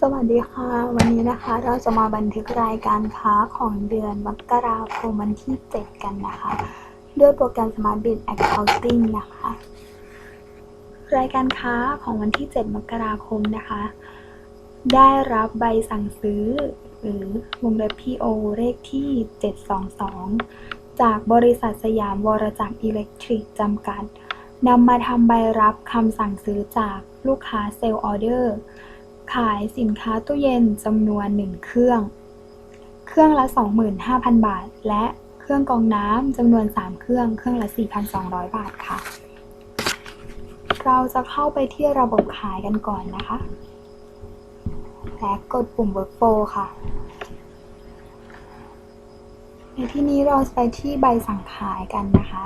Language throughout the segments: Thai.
สวัสดีค่ะ วันนี้นะคะเราจะมาบันทึกรายการค้าของเดือนมกราคมวันที่ 7 กันนะคะ ด้วยโปรแกรม Smart Bid Accounting นะคะ รายการค้าของวันที่ 7 มกราคมนะคะ ได้รับใบสั่งซื้อ หรือวงเล็บ PO เลขที่ 722 จากบริษัทสยามวรจักรอิเล็กทริกจำกัดนำมาทำใบรับคำสั่งซื้อจากลูกค้าเซลล์ออเดอร์ ขายสินค้าตู้เย็นจำนวน 1 เครื่อง เครื่องละ 25,000 บาท และเครื่องกรองน้ำจำนวน 3 เครื่อง เครื่องละ 4,200 บาทค่ะ เราจะเข้าไปที่ระบบขายกันก่อนนะคะ และกดปุ่ม Workflow ค่ะ ในที่นี้เราจะไปที่ใบสั่งขายกันนะคะ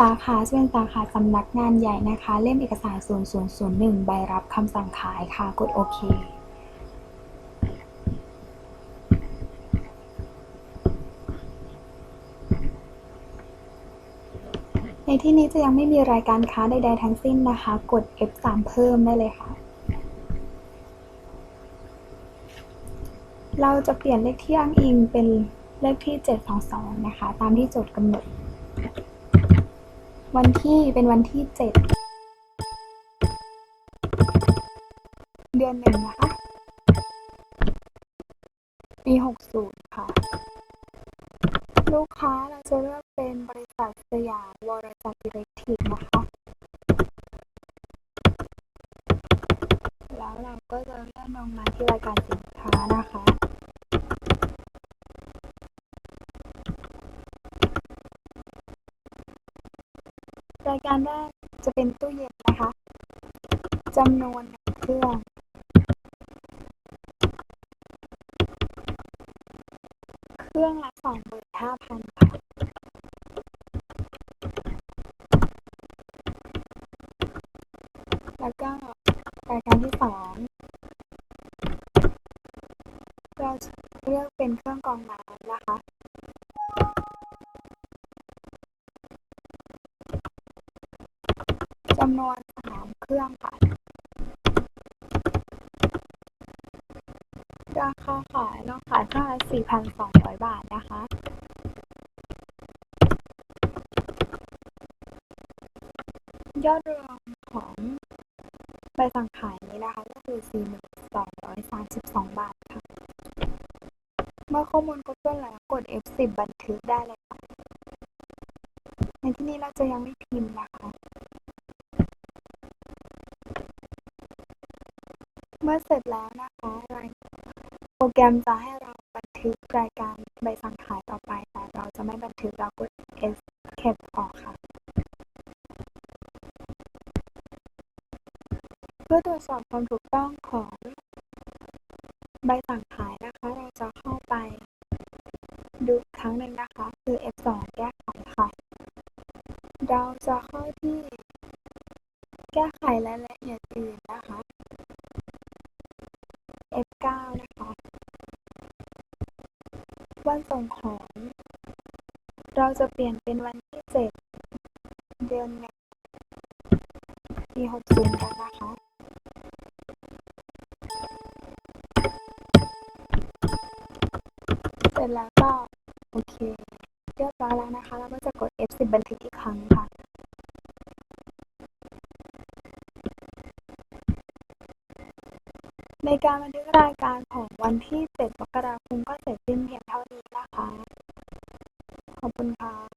สาขาจะเป็นสาขาสำนักงานใหญ่นะคะ เล่มเอกสาร 0001 ใบรับคำสั่งขายค่ะ กดโอเคในที่นี้จะยังไม่มีรายการค้าใดๆทั้งสิ้นนะคะ กด F3 เพิ่มได้เลยค่ะ เราจะเปลี่ยนเลขที่อ้างอิงเป็นเลขที่ 722 นะคะ ตามที่โจทย์กำหนด วันที่เป็นวันที่7เดือนหนึ่งนะคะ ปี60ค่ะ ลูกค้าเราจะเลือกเป็นบริษัทสยามวรจักรอิเล็กทริกนะคะ แล้วเราก็จะเลื่อนลงมาที่รายการสินค้านะคะ รายการแรกจะเป็นตู้เย็นนะคะจำนวนเครื่อง เครื่องละสองหมื่นห้าพันค่ะแล้วก็รายการที่สองเราจะเลือกเป็นเครื่องกรองน้ำนะคะำนวนสามเครื่องค่ะ ราคาขายเราขายเครื่องละ4,200บาทนะคะยอดรวมของใบสั่งขายนี้นะคะก็คือ 4,232 บาทค่ะ เมื่อข้อมูลครบถ้วนแล้วกด F10 บันทึกได้เลยค่ะ ในที่นี้เราจะยังไม่พิมพ์นะคะ เมื่อเสร็จแล้วนะคะรายโปรแกรมจะให้เราบันทึกรายการใบสั่งขายต่อไป แต่เราจะไม่บันทึกเรากด escape ออกค่ะ เพื่อตรวจสอบความถูกต้องของใบสั่งขายนะคะ เราจะเข้าไป ดูครั้งหนึ่งนะคะ คือ F2 แก้ไขค่ะ เราจะเข้าที่ แก้ไขรายละ วันส่งของ เราจะเปลี่ยนเป็นวันที่7เดือนหนึ่งปี60กันนะคะ เสร็จแล้วก็ โอเค เรียบร้อยแล้วนะคะแล้วก็จะกด F10 บันทึกอีกครั้งค่ะในการบันทึกรายการของวันที่ 7 มกราคมก็เสร็จสิ้นเพียงเท่านี้ นะคะ ขอบคุณค่ะ